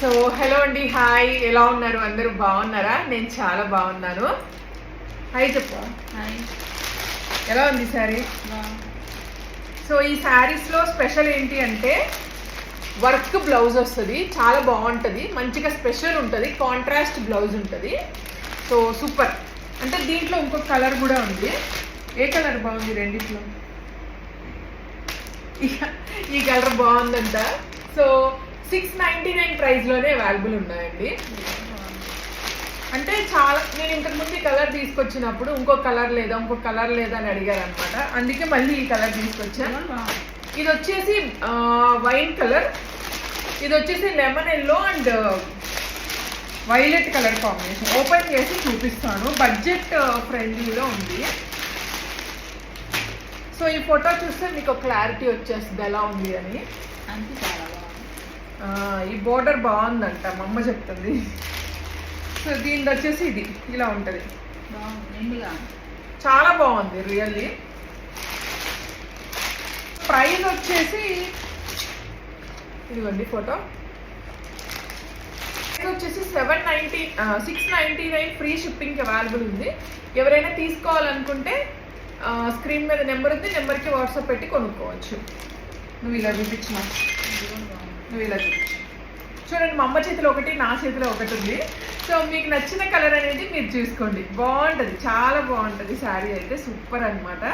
So hello అండి hi ఎలా ఉన్నారు? అందరూ బాగున్నారా? నేను చాలా బాగున్నాను. హాయ్ చెప్పు. హాయ్ ఎలా ఉంది సారీ సో ఈ శారీస్లో స్పెషల్ ఏంటి అంటే వర్క్ బ్లౌజ్ వస్తుంది. చాలా బాగుంటుంది. మంచిగా స్పెషల్ ఉంటుంది. కాంట్రాస్ట్ బ్లౌజ్ ఉంటుంది. సో సూపర్ అంటే దీంట్లో ఇంకొక కలర్ కూడా ఉంది. ఏ కలర్ బాగుంది రెండిట్లో? ఇక- ఈ కలర్ బాగుందంట. సో సిక్స్ నైంటీ నైన్ ప్రైస్లోనే అవైలబుల్ ఉన్నాయండి. అంటే చాలా నేను ఇంతకు ముందు కలర్ తీసుకొచ్చినప్పుడు ఇంకో కలర్ లేదా ఇంకో కలర్ లేదా అని అడిగారు అనమాట అందుకే మళ్ళీ ఈ కలర్ తీసుకొచ్చాను ఇది వచ్చేసి వైన్ కలర్ ఇది వచ్చేసి lemon yellow and violet colour combination open చేసి చూపిస్తాను. బడ్జెట్ ఫ్రెండ్లీలో uh, ఉంది. సో ఈ ఫోటో చూస్తే మీకు క్లారిటీ వచ్చేస్తుంది ఎలా ఉంది అని. అంతే చాలా ఈ బోర్డర్ బాగుందంట మా అమ్మ చెప్తుంది. సో దీనిది వచ్చేసి ఇది ఇలా ఉంటుంది. చాలా బాగుంది రియల్లీ. ప్రైస్ వచ్చేసి ఇదిగోండి ఫోటో. ప్రైస్ వచ్చేసి seven ninety six ninety nine free shipping available ఉంది. ఎవరైనా తీసుకోవాలనుకుంటే స్క్రీన్ మీద నెంబర్ ఉంది నెంబర్కి వాట్సాప్ పెట్టి కొనుక్కోవచ్చు. నువ్వు ఇలా చూపించిన నువ్వు ఇలా చూపించు చూడండి మా అమ్మ చేతిలో ఒకటి నా చేతిలో ఒకటి ఉంది. సో మీకు నచ్చిన కలర్ అనేది మీరు చూసుకోండి. బాగుంటుంది చాలా బాగుంటుంది శారీ అయితే. సూపర్ అన్నమాట.